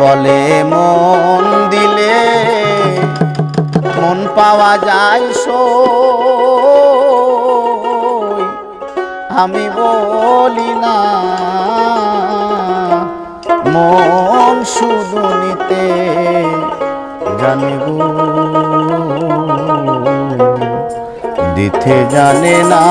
বলে মন দিলে মন পাওয়া যায় সো আমি বলি না, মন শুধু নিতে জানিব। দিতে জানে না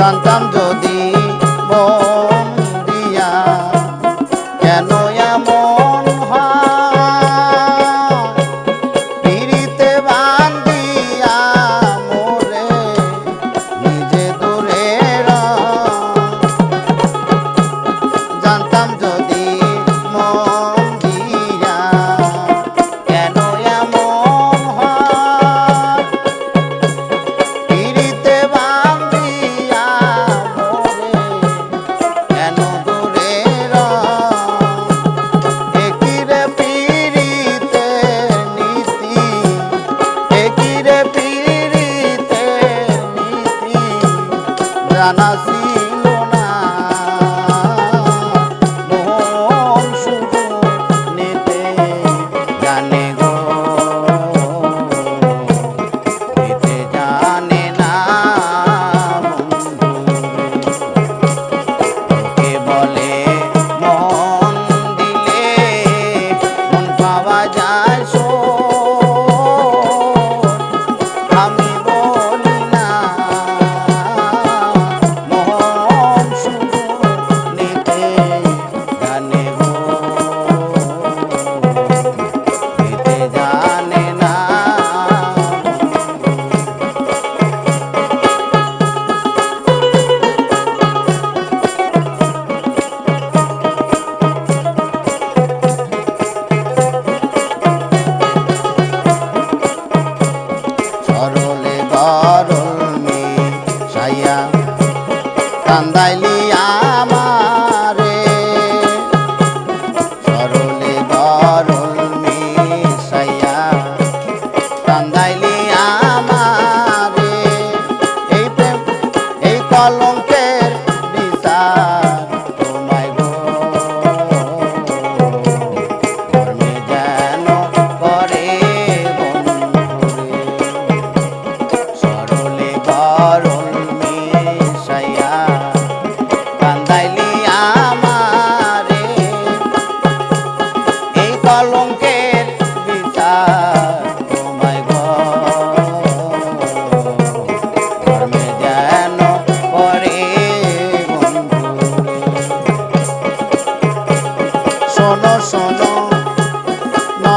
জানতাম যদি মন আনাসি tanda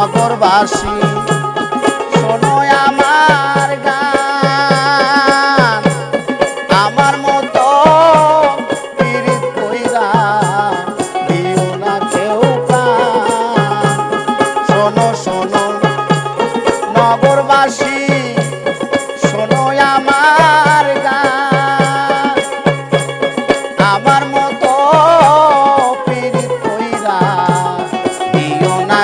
নগরবাসী, শোনো আমার গান। আমার মতো পীড়িত কইরা দিও না কেউ শোনো শোনো, নগরবাসী, শোনো আমার গান। আমার মতো পীড়িত কইরা দিও না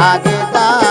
আজ তা